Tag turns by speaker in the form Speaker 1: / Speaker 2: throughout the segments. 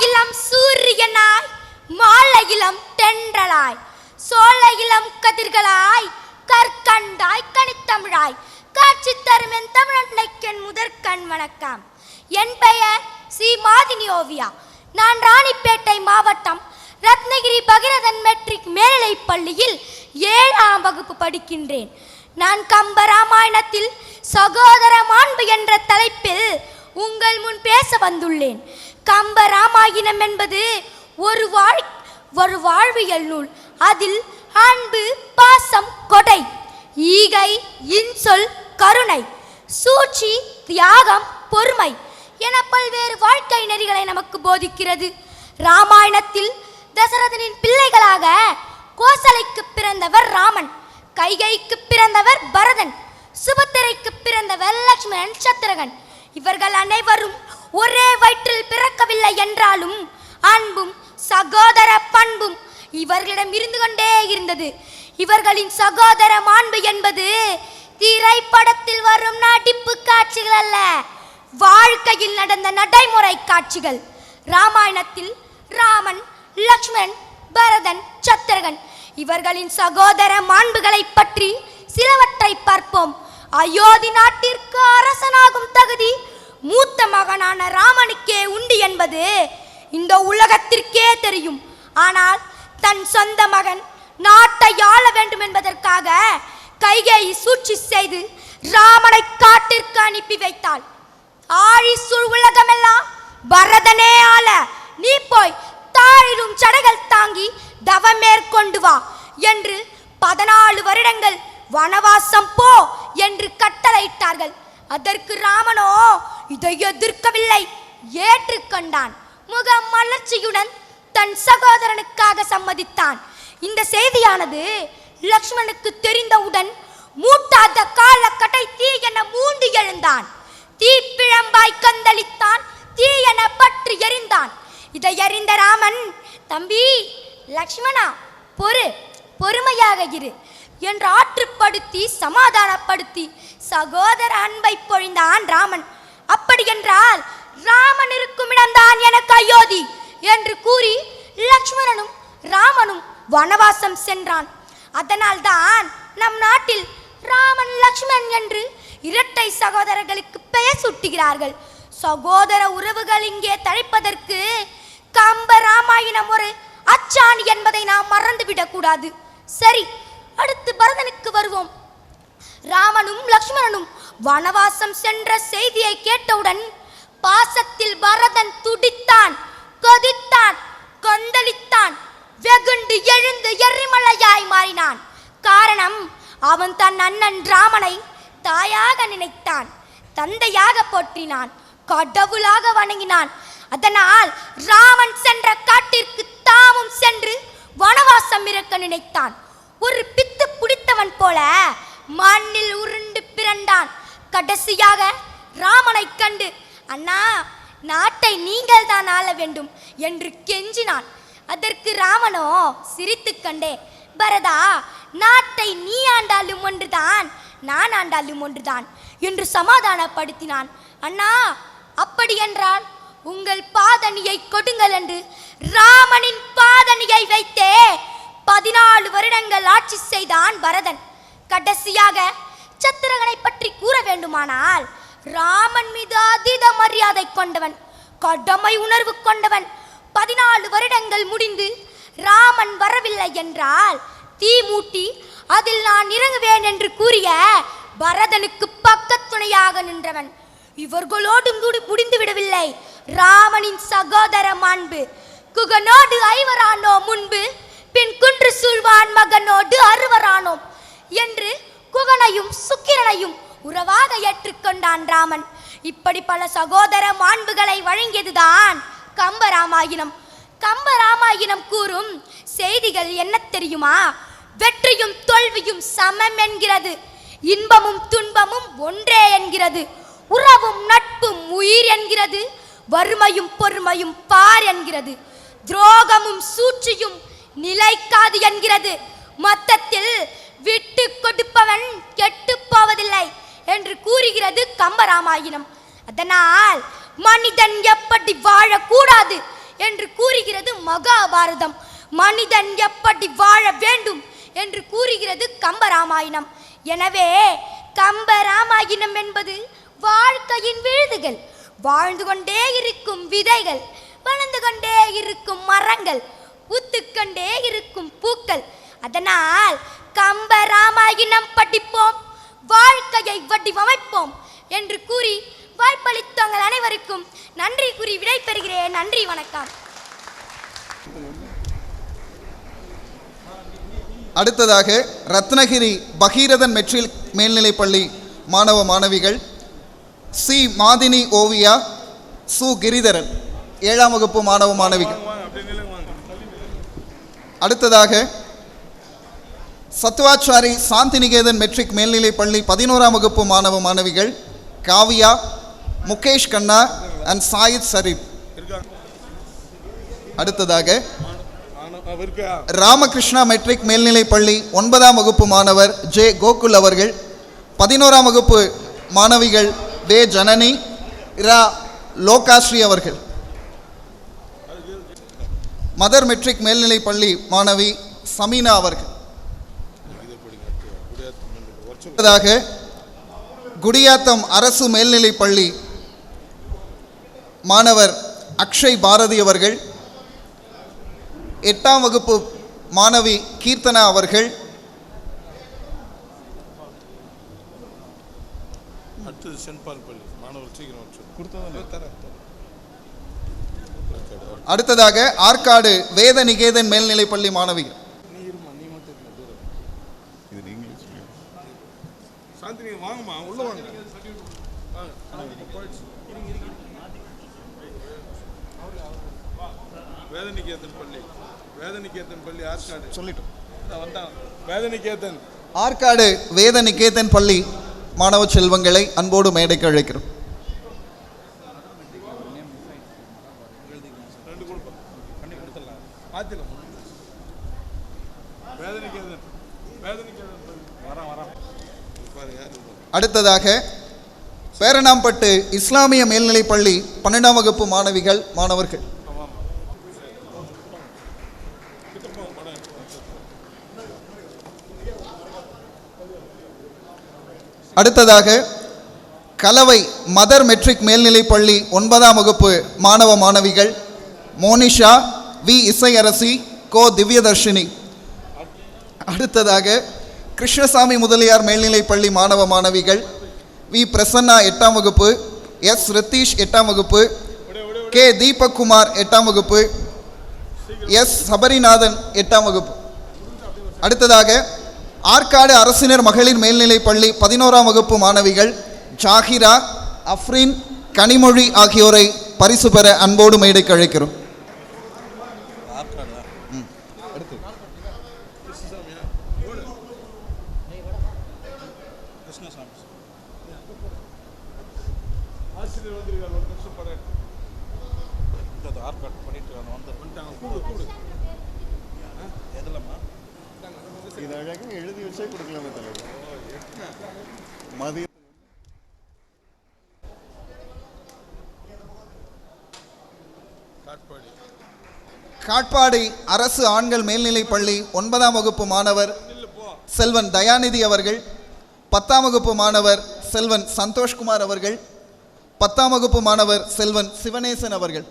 Speaker 1: காலையிலம் சூரியனாய் மாலையிலம் தென்றலாய் சோலையிலம் கதிர்களாய் கற்கண்டாய் கனித்தமிழாய். காட்சி தரும் என் தமிழன்னைக்கென் முதற்கண் வணக்கம். என் பெயர் சி மாதினி ஓவியா. நான் ராணிப்பேட்டை மாவட்டம் ரத்னகிரி பகிரதன் மெட்ரிக் மேல்நிலைப் பள்ளியில் ஏழாம் வகுப்பு படிக்கின்றேன். நான் கம்ப ராமாயணத்தில் சகோதர மாண்பு என்ற தலைப்பில் உங்கள் முன் பேச வந்துள்ளேன். கம்ப ராமாயணம் என்பது ஒரு வாழ் ஒரு வாழ்வியல் நூல். அதில் அன்பு பாசம் கொடை ஈகை இன்சொல் கருணை சூழ்ச்சி தியாகம் பொறுமை என பல்வேறு வாழ்க்கை நெறிகளை நமக்கு போதிக்கிறது. ராமாயணத்தில் தசரதனின் பிள்ளைகளாக கோசலைக்கு பிறந்தவர் ராமன் கைகைக்கு பிறந்தவர் பரதன் சுபத்திரைக்கு பிறந்தவர் லக்ஷ்மணன் சத்திரகன் இவர்கள் அனைவரும் ஒரே வயிற்றில் பிறக்கவில்லை என்றாலும் அன்பும் சகோதர பண்பும் இவர்களிடம் இருந்து கொண்டே இருந்தது. இவர்களின் சகோதர மாண்பு என்பது திரைப்படத்தில் வரும் நடிப்பு காட்சிகள் அல்ல வாழ்க்கையில் நடந்த நடைமுறை காட்சிகள். ராமாயணத்தில் ராமன் லக்ஷ்மணன் பரதன் சத்திரகன் இவர்களின் சகோதர மாண்புகளை பற்றி சிலவற்றை பார்ப்போம். அயோத்தி நாட்டிற்கு அரசனாகும் தகுதி மூத்த மகனான ராமனுக்கே உண்டு என்பது இந்த உலகத்திற்கே தெரியும். ஆனால் தன் சொந்த மகன் நாட்டை ஆள வேண்டும் என்பதற்காக கைகேயி சூழ்ச்சி செய்து ராமனை காட்டிற்கு அனுப்பி வைத்தாள். ஆழி சூழ் உலகமெல்லாம் பரதனே ஆள நீ போய் தாழிடும் சடைகள் தாங்கி தவம் மேற்கொண்டு வா என்று பதினாலு வருடங்கள் வனவாசம் போ என்று கட்டளையிட்டார்கள். அதற்கு ராமனோ இதை எதிர்க்கவில்லை ஏற்றுக்கொண்டான் முக மலர்ச்சியுடன் தன் சகோதரனுக்காக சம்மதித்தான். இந்த செய்தியானது லக்ஷ்மணுக்கு தெரிந்தவுடன் மூட்டாத கால கடை தீ என மூண்டு எழுந்தான். தீ பிழம்பாய் கந்தளித்தான் தீ என பற்றி எரிந்தான். இதை அறிந்த ராமன் தம்பி லக்ஷ்மணா பொறு பொறுமையாக இரு. என்று ஆற்றுப்படுத்தி சமாதானப்படுத்தி சகோதர அன்பை பொழிந்தான் ராமன். அப்படி என்றால் ராமன் இருக்கும் இடம்தான் எனக்கு அயோத்தி என்று கூறி லக்ஷ்மணனும் ராமனும் வனவாசம் சென்றான். அதனால்தான் நம் நாட்டில் ராமன் லக்ஷ்மணன் என்று இரட்டை சகோதரர்களுக்கு பெயர் சுட்டுகிறார்கள். சகோதர உறவுகள் இங்கே தழைப்பதற்கு கம்ப ராமாயணம் ஒரு அச்சாணி என்பதை நாம் மறந்துவிடக் கூடாது சரி அடுத்து பரதனுக்கு வருவோம். ராமனும் லக்ஷ்மணனும் வனவாசம் சென்ற செய்தியை கேட்டவுடன் பாசத்தில் பரதன் துடித்தான் கொதித்தான் கொந்தளித்தான் வெகுண்டு எழுந்து எரிமலையாய் மாறினான். காரணம் அவன் தன் அண்ணன் ராமனை தாயாக நினைத்தான். தந்தையாக போற்றினான் கடவுளாக வணங்கினான். அதனால் ராமன் சென்ற காட்டிற்கு தாமும் சென்று வனவாசம் இருக்க நினைத்தான். ஒரு பித் பிடித்தவன் போல மண்ணில் உருண்டு பிறண்டான் கடைசியாக ராமனை கண்டு அண்ணா நாட்டை நீங்கள் தான் ஆள வேண்டும் என்று கெஞ்சினான். அதற்கு ராமனோ சிரித்துக் கண்டே பரதா நாட்டை நீ ஆண்டாலும் ஒன்றுதான் நான் ஆண்டாலும் ஒன்றுதான் என்று சமாதானப்படுத்தினான். அண்ணா அப்படி என்றால் உங்கள் பாதணியை கொடுங்கள் என்று ராமனின் பாதணியை வைத்தே பதினாலு வருடங்கள் ஆட்சி செய்தான் பரதன். கடைசியாக சத்திரகனை பற்றி கூற வேண்டுமானால் ராமன் மீது அதீத மரியாதை கொண்டவன் கடமை உணர்வு கொண்டவன் பதினாலு வருடங்கள் முடிந்து ராமன் வரவில்லை என்றால் தீ மூட்டி அதில் நான் இறங்குவேன் என்று கூறிய பரதனுக்கு பக்கத்துணையாக நின்றவன். இவர்களோடும் கூடி முடிந்து விடவில்லை. ராமனின் சகோதர மாண்பு குகனோடு ஐவரானோ முன்பு பின் குன்று சூழ்வான் மகனோடு அறுவரானோம் என்று குகனையும் சுக்கிரனையும் உறவாக ஏற்றுக்கொண்டான் ராமன். இப்படி பல சகோதர மாண்புகளை வழங்கியதுதான் கம்பராமாயணம். கம்பராமாயணம் கூறும் செய்திகள் என்ன தெரியுமா? வெற்றியும் தோல்வியும் சமம் என்கிறது. இன்பமும் துன்பமும் ஒன்றே என்கிறது. உறவும் நட்பும் உயிர் என்கிறது. வறுமையும் பொறுமையும் பார் என்கிறது. துரோகமும் சூழ்ச்சியும் நிலைக்காது என்கிறது. மொத்தத்தில் விட்டு கொடுப்பவன் கெட்டு போவதில்லை என்று கூறுகிறது கம்பராமாயணம். அதனால் மனிதன் எப்படி வாழக்கூடாது என்று கூறுகிறது மகாபாரதம். மனிதன் எப்படி வாழ வேண்டும் என்று கூறுகிறது கம்பராமாயணம். எனவே கம்பராமாயணம் என்பது வாழ்க்கையின் விழுதுகள். வாழ்ந்து கொண்டே இருக்கும் விதைகள் வளர்ந்து கொண்டே இருக்கும் மரங்கள் பூத்துக்கண்டே இருக்கும் பூக்கள். அதனால் கம்பராமாயணம் படிப்போம் வாழ்க்கையை வடிவமைப்போம் என்று கூறி வாய்ப்பளித்தவங்கள் அனைவருக்கும் நன்றி கூறி விடைபெறுகிறேன். நன்றி வணக்கம்.
Speaker 2: அடுத்ததாக ரத்னகிரி பகீரதன் மெட்ரில் மேல்நிலைப்பள்ளி மாணவ மாணவிகள் சி. மாதினி ஓவியா சு. கிரிதரன் ஏழாம் வகுப்பு மாணவ மாணவிகள். அடுத்ததாக சத்துவாச்சாரி சாந்திநிகேதன் மெட்ரிக் மேல்நிலைப்பள்ளி பதினோராம் வகுப்பு மாணவ மாணவிகள் காவியா முகேஷ் கண்ணா அண்ட் சாயித் சரீப் அடுத்ததாக ராமகிருஷ்ணா மெட்ரிக் மேல்நிலைப் பள்ளி ஒன்பதாம் வகுப்பு மாணவர் ஜே கோகுல் அவர்கள் பதினோராம் வகுப்பு மாணவிகள் தே ஜனனி இரா லோகாஸ்ரீ அவர்கள். மதர் மெட்ரிக் மேல்நிலைப் பள்ளி மாணவி சமீனா அவர்கள். அடுத்ததாக குடியாத்தம் அரசு மேல்நிலைப் பள்ளி மாணவர் அக்ஷய் பாரதி அவர்கள் எட்டாம் வகுப்பு மாணவி கீர்த்தனா அவர்கள்
Speaker 3: அடுத்தது சென்ட் பால் பள்ளி. மாணவர் சீக்கிரம் கொடுத்தா
Speaker 2: அடுத்ததாக ஆற்காடு வேத நிகேதன் மேல்நிலைப் பள்ளி மாணவிகள்.
Speaker 3: வேதனிகேதன் பள்ளி வேதனிகேதன் பள்ளி ஆற்காடு.
Speaker 2: சொல்லிட்டோம்.
Speaker 3: வந்தான் வேதனிகேதன்
Speaker 2: ஆற்காடு வேத நிகேதன் பள்ளி மாணவ செல்வங்களை அன்போடு மேடைக்கு அழைக்கிறோம்.
Speaker 3: ரெண்டு கொடுப்போம். பண்ணி கொடுத்துடலாம். பார்த்துக்கலாம் வேதனிகேதன் வேதனிகேதன் பள்ளி வரான்
Speaker 2: அடுத்ததாக பேரணாம்பட்டு இஸ்லாமிய மேல்நிலைப் பள்ளி பன்னெண்டாம் வகுப்பு மாணவிகள் மாணவர்கள். அடுத்ததாக கலவை மதர் மெட்ரிக் மேல்நிலைப் பள்ளி ஒன்பதாம் வகுப்பு மாணவ மாணவிகள். மோனிஷா வி இசையரசி கோ திவ்யதர்ஷினி. அடுத்ததாக கிருஷ்ணசாமி முதலியார் மேல்நிலைப்பள்ளி மாணவ மாணவிகள் வி பிரசன்னா எட்டாம் வகுப்பு எஸ் ரித்தீஷ் எட்டாம் வகுப்பு கே தீபக்குமார் எட்டாம் வகுப்பு எஸ் சபரிநாதன் எட்டாம் வகுப்பு. அடுத்ததாக ஆற்காடு அரசினர் மகளிர் மேல்நிலைப் பள்ளி பதினோராம் வகுப்பு மாணவிகள் ஜாகிரா அஃப்ரின் கனிமொழி ஆகியோரை பரிசு பெற அன்போடு மேடைக்கு அழைக்கிறோம்.
Speaker 3: ஆசிரியர் வந்திருக்காரு ஒரு நிமிஷம் படம் ஆர்காட் பண்ணிட்டு இருக்காங்க வந்து. வந்துட்டாங்க. கூடு கூடு. எதுலம்மா?
Speaker 4: இது அழகாக எழுதி வச்சே கொடுக்கலாமே தலைவர். மதிய
Speaker 3: காட்பாடி.
Speaker 2: காட்பாடி அரசு ஆண்கள் மேல்நிலைப் பள்ளி ஒன்பதாம் வகுப்பு மாணவர் செல்வன் தயாநிதி அவர்கள் பத்தாம் வகுப்பு மாணவர் செல்வன் சந்தோஷ்குமார் அவர்கள் பத்தாம் வகுப்பு மாணவர் செல்வன் சிவனேசன் அவர்கள்.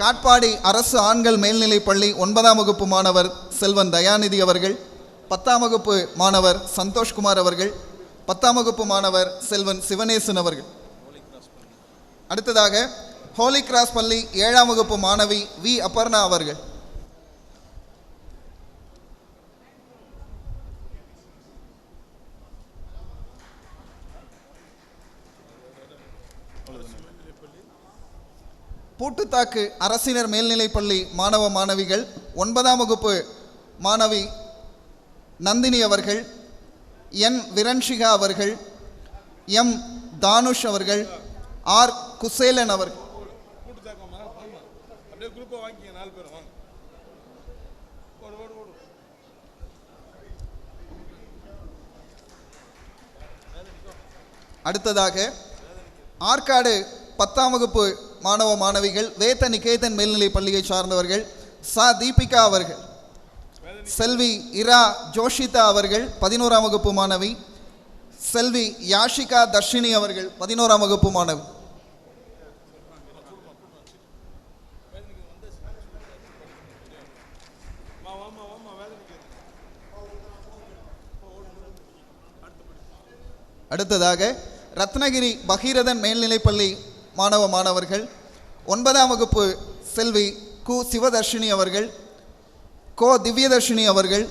Speaker 3: காட்பாடி
Speaker 2: அரசு ஆண்கள் மேல்நிலைப் பள்ளி ஒன்பதாம் வகுப்பு மாணவர் செல்வன் தயாநிதி அவர்கள் பத்தாம் வகுப்பு மாணவர் சந்தோஷ்குமார் அவர்கள் பத்தாம் வகுப்பு மாணவர் செல்வன் சிவனேசன் அவர்கள். அடுத்ததாக ஹோலி கிராஸ் பள்ளி ஏழாம் வகுப்பு மாணவி வி. அபர்ணா அவர்கள். பூட்டுத்தாக்கு அரசினர் மேல்நிலைப்பள்ளி மாணவ மாணவிகள் ஒன்பதாம் வகுப்பு மாணவி நந்தினி அவர்கள் என். விரன்ஷிகா அவர்கள் எம். தானுஷ் அவர்கள் ஆர். குசேலன் அவர்கள்.
Speaker 3: அப்படியே வாங்கிக்க நாலு பேரும் வாங்க. ஓடு ஓடு ஓடு.
Speaker 2: அடுத்ததாக ஆற்காடு பத்தாம் வகுப்பு மாணவ மாணவிகள் வேத நிகேதன் மேல்நிலைப் பள்ளியை சார்ந்தவர்கள் சா. தீபிகா அவர்கள். செல்வி இரா ஜோஷிதா அவர்கள் பதினோராம் வகுப்பு மாணவி. செல்வி யாஷிகா தர்ஷினி அவர்கள் பதினோராம் வகுப்பு மாணவி. அடுத்ததாக ரத்னகிரி பகீரதன் மேல்நிலைப்பள்ளி மாணவ மாணவர்கள் ஒன்பதாம் வகுப்பு செல்வி கு சிவதர்ஷினி அவர்கள் கோ திவ்யதர்ஷினி அவர்கள்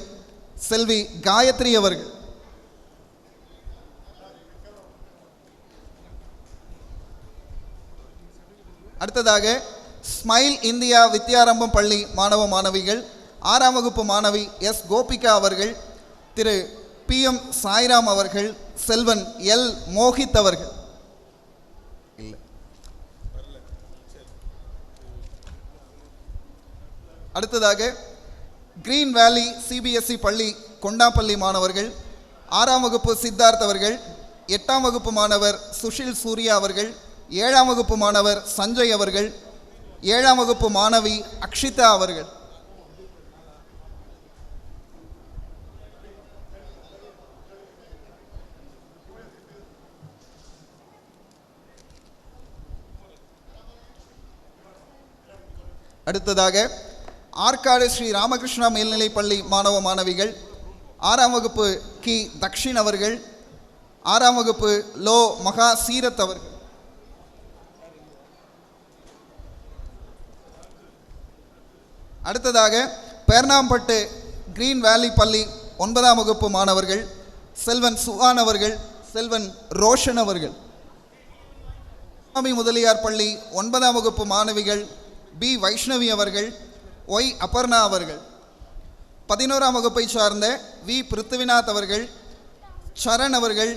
Speaker 2: செல்வி காயத்ரி அவர்கள். அடுத்ததாக ஸ்மைல் இந்தியா வித்யாரம்பம் பள்ளி மாணவ மாணவிகள் ஆறாம் வகுப்பு மாணவி எஸ் கோபிகா அவர்கள் திரு பி எம் சாய்ராம் அவர்கள் செல்வன் எல் மோகித் அவர்கள். இல்லை. அடுத்ததாக கிரீன் வேலி சிபிஎஸ்இ பள்ளி கொண்டாப்பள்ளி மாணவர்கள் ஆறாம் வகுப்பு சித்தார்த் அவர்கள் எட்டாம் வகுப்பு மாணவர் சுஷில் சூர்யா அவர்கள் ஏழாம் வகுப்பு மாணவர் சஞ்சய் அவர்கள் ஏழாம் வகுப்பு மாணவி அக்ஷிதா அவர்கள். அடுத்ததாக ஆற்காடு ஸ்ரீ ராமகிருஷ்ணா மேல்நிலைப் பள்ளி மாணவ மாணவிகள் ஆறாம் வகுப்பு கி. தக்ஷின் அவர்கள் ஆறாம் வகுப்பு லோ மகா சீரத் அவர்கள். அடுத்ததாக பேர்ணாம்பட்டு கிரீன் வேலி பள்ளி ஒன்பதாம் வகுப்பு மாணவர்கள் செல்வன் சுகான் அவர்கள் செல்வன் ரோஷன் அவர்கள். சுவாமி முதலியார் பள்ளி ஒன்பதாம் வகுப்பு மாணவிகள் பி வைஷ்ணவி அவர்கள் ஒய் அபர்ணா அவர்கள். பதினோராம் வகுப்பை சார்ந்த வி பிருத்திவிநாத் அவர்கள் சரண் அவர்கள்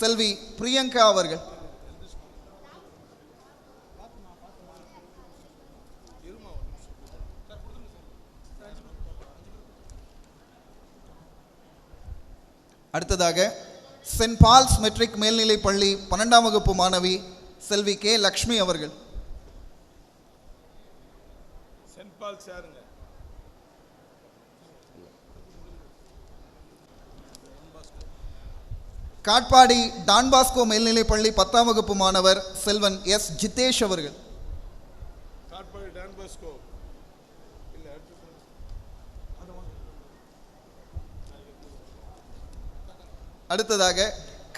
Speaker 2: செல்வி பிரியங்கா அவர்கள். அடுத்ததாக சென்ட் பால்ஸ் மெட்ரிக் மேல்நிலைப் பள்ளி பன்னெண்டாம் வகுப்பு மாணவி செல்வி கே லக்ஷ்மி அவர்கள்
Speaker 3: சென்ட் பால் சாருங்க.
Speaker 2: காட்பாடி டான்பாஸ்கோ மேல்நிலைப் பள்ளி பத்தாம் வகுப்பு மாணவர் செல்வன் எஸ் ஜிதேஷ் அவர்கள்.
Speaker 3: காட்பாடி
Speaker 2: அடுத்ததாக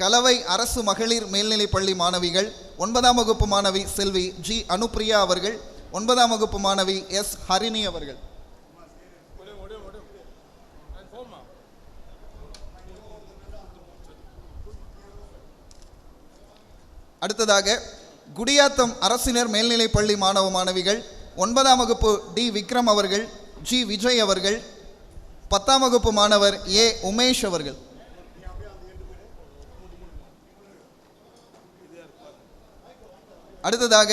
Speaker 2: கலவை அரசு மகளிர் மேல்நிலைப் பள்ளி மாணவிகள் ஒன்பதாம் வகுப்பு மாணவி செல்வி ஜி அனுப்பிரியா அவர்கள் ஒன்பதாம் வகுப்பு மாணவி எஸ் ஹரிணி அவர்கள். அடுத்ததாக குடியாத்தம் அரசினர் மேல்நிலைப் பள்ளி மாணவ மாணவிகள் ஒன்பதாம் வகுப்பு டி விக்ரம் அவர்கள் ஜி விஜய் அவர்கள் பத்தாம் வகுப்பு மாணவர் ஏ உமேஷ் அவர்கள். அடுத்ததாக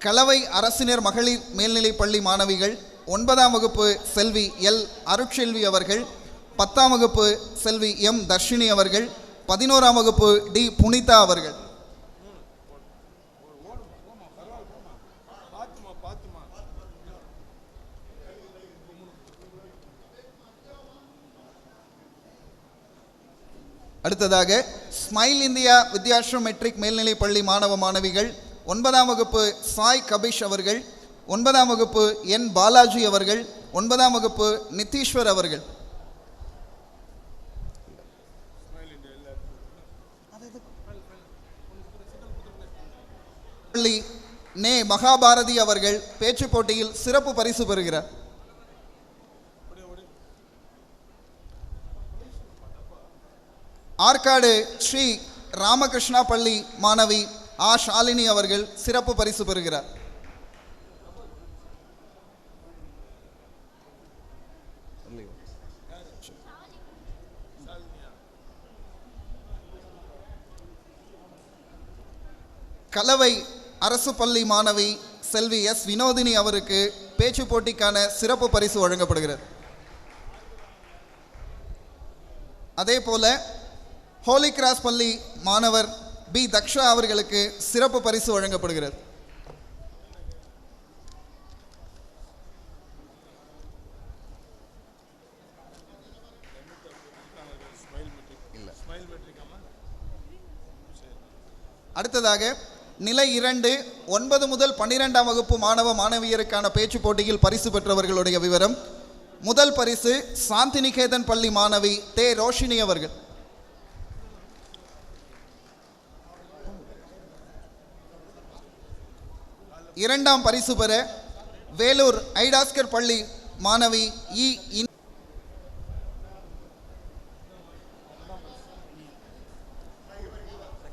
Speaker 2: கலவை அரசினர் மகளிர் மேல்நிலைப் பள்ளி மாணவிகள் ஒன்பதாம் வகுப்பு செல்வி எல். அருட்செல்வி அவர்கள் பத்தாம் வகுப்பு செல்வி எம். தர்ஷினி அவர்கள் பதினோராம் வகுப்பு டி. புனிதா அவர்கள். அடுத்ததாக ஸ்மைல் இந்தியா வித்யாஷ்ரம் மெட்ரிக் மேல்நிலைப் பள்ளி மாணவ மாணவிகள் ஒன்பதாம் வகுப்பு சாய் கபிஷ் அவர்கள் ஒன்பதாம் வகுப்பு என் பாலாஜி அவர்கள் ஒன்பதாம் வகுப்பு நித்தீஸ்வர் அவர்கள். பள்ளி நே மகாபாரதி அவர்கள் பேச்சுப் போட்டியில் சிறப்பு பரிசு பெறுகிறார். ஆற்காடு ஸ்ரீ ராமகிருஷ்ணா பள்ளி மாணவி ஆ ஷாலினி அவர்கள் சிறப்பு பரிசு பெறுகிறார். கலவை அரசு பள்ளி மாணவி செல்வி எஸ் வினோதினி அவருக்கு பேச்சு போட்டிக்கான சிறப்பு பரிசு வழங்கப்படுகிறது. அதே போல ஹோலி கிராஸ் பள்ளி மாணவர் பி தக்ஷா அவர்களுக்கு சிறப்பு பரிசு வழங்கப்படுகிறது. அடுத்ததாக நிலை இரண்டு ஒன்பது முதல் பன்னிரெண்டாம் வகுப்பு மாணவ மாணவியருக்கான பேச்சு போட்டியில் பரிசு பெற்றவர்களுடைய விவரம். முதல் பரிசு சாந்திநிகேதன் பள்ளி மாணவி தே. ரோஷினி அவர்கள். இரண்டாம் பரிசு பெற வேலூர் ஐடாஸ்கர் பள்ளி மாணவி இ.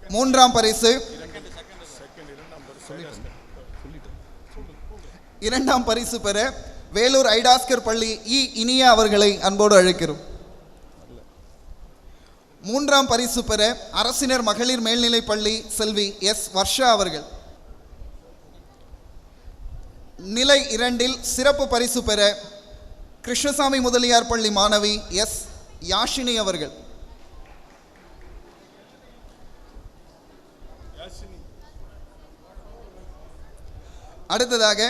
Speaker 2: மூன்றாம் பரிசு. இரண்டாம் பரிசு பெற வேலூர் ஐடாஸ்கர் பள்ளி இ. இனியா அவர்களை அன்போடு அழைக்கிறோம். மூன்றாம் பரிசு பெற அரசினர் மகளிர் மேல்நிலைப் பள்ளி செல்வி எஸ். வர்ஷா அவர்கள். நிலை இரண்டில் சிறப்பு பரிசு பெற கிருஷ்ணசாமி முதலியார் பள்ளி மாணவி எஸ் யாஷினி அவர்கள். அடுத்ததாக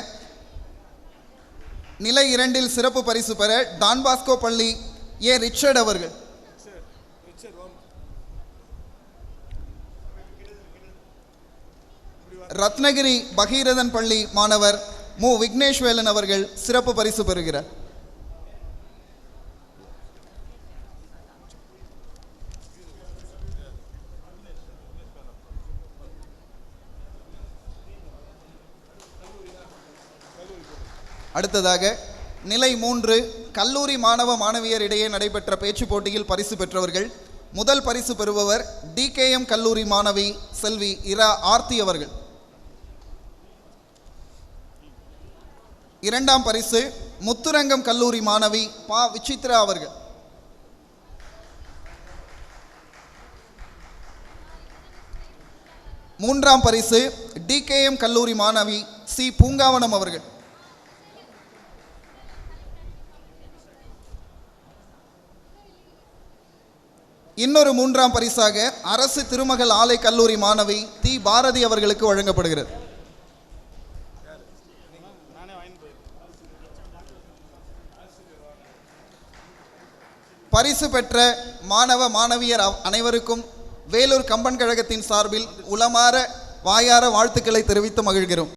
Speaker 2: நிலை இரண்டில் சிறப்பு பரிசு பெற டான் பாஸ்கோ பள்ளி ஏ ரிச்சர்ட் அவர்கள். ரத்னகிரி பகீரதன் பள்ளி மாணவர் மு. விக்னேஷ்வேலன் அவர்கள் சிறப்பு பரிசு பெறுகிறார். அடுத்ததாக நிலை மூன்று கல்லூரி மாணவ மாணவியர் இடையே நடைபெற்ற பேச்சு போட்டியில் பரிசு பெற்றவர்கள் முதல் பரிசு பெறுபவர் டிகேஎம் கல்லூரி மாணவி செல்வி இரா ஆர்த்தி அவர்கள். இரண்டாம் பரிசு முத்துரங்கம் கல்லூரி மாணவி பா விசித்ரா அவர்கள். மூன்றாம் பரிசு டிகேஎம் கல்லூரி மாணவி சி பூங்காவனம் அவர்கள். இன்னொரு மூன்றாம் பரிசாக அரசு திருமகள் ஆலை கல்லூரி மாணவி தி பாரதி அவர்களுக்கு வழங்கப்படுகிறது. பரிசு பெற்ற மாணவ மாணவியர் அனைவருக்கும் வேலூர் கம்பன் கழகத்தின் சார்பில் உளமாற வாயார வாழ்த்துக்களை தெரிவித்து மகிழ்கிறோம்.